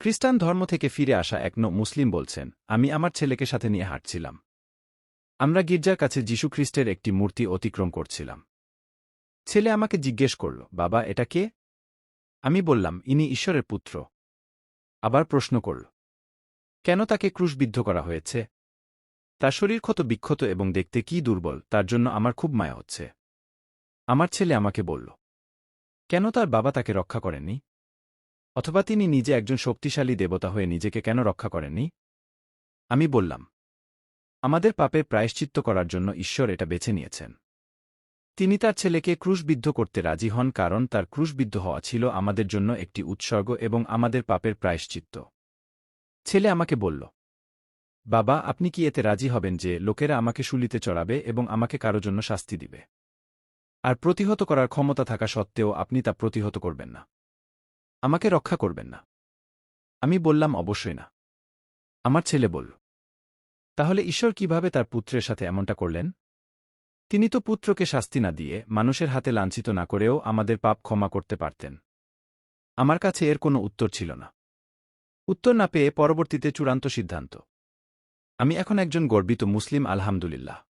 খ্রিস্টান ধর্ম থেকে ফিরে আসা এক ন মুসলিম বলছেন, আমি আমার ছেলেকে সাথে নিয়ে হাঁটছিলাম। আমরা গির্জার কাছে যীশুখ্রিস্টের একটি মূর্তি অতিক্রম করছিলাম। ছেলে আমাকে জিজ্ঞেস করল, বাবা, এটা কে? আমি বললাম, ইনি ঈশ্বরের পুত্র। আবার প্রশ্ন করল, কেন তাকে ক্রুশবিদ্ধ করা হয়েছে? তার শরীর ক্ষত বিক্ষত এবং দেখতে কি দুর্বল, তার জন্য আমার খুব মায়া হচ্ছে। আমার ছেলে আমাকে বলল, কেন তার বাবা তাকে রক্ষা করেননি? অথবা তিনি নিজে একজন শক্তিশালী দেবতা হয়ে নিজেকে কেন রক্ষা করেননি? আমি বললাম, আমাদের পাপের প্রায়শ্চিত্ত করার জন্য ঈশ্বর এটা বেছে নিয়েছেন। তিনি তার ছেলেকে ক্রুশবিদ্ধ করতে রাজি হন কারণ তার ক্রুশবিদ্ধ হওয়া ছিল আমাদের জন্য একটি উৎসর্গ এবং আমাদের পাপের প্রায়শ্চিত্ত। ছেলে আমাকে বলল, বাবা, আপনি কি এতে রাজি হবেন যে লোকেরা আমাকে শুলিতে চড়াবে এবং আমাকে কারও জন্য শাস্তি দিবে? আর প্রতিহত করার ক্ষমতা থাকা সত্ত্বেও আপনি তা প্রতিহত করবেন না। আমাকে রক্ষা করবেন না। আমি বললাম, অবশ্যই না। আমার ছেলে বলল, তাহলে ঈশ্বর কীভাবে তার পুত্রের সাথে এমনটা করলেন? তিনি তো পুত্রকে শাস্তি না দিয়ে মানুষের হাতে লাঞ্ছিত না করেও আমাদের পাপ ক্ষমা করতে পারতেন। আমার কাছে এর কোনো উত্তর ছিল না। উত্তর না পেয়ে পরবর্তীতে চূড়ান্ত সিদ্ধান্ত। আমি এখন একজন গর্বিত মুসলিম, আলহামদুলিল্লাহ।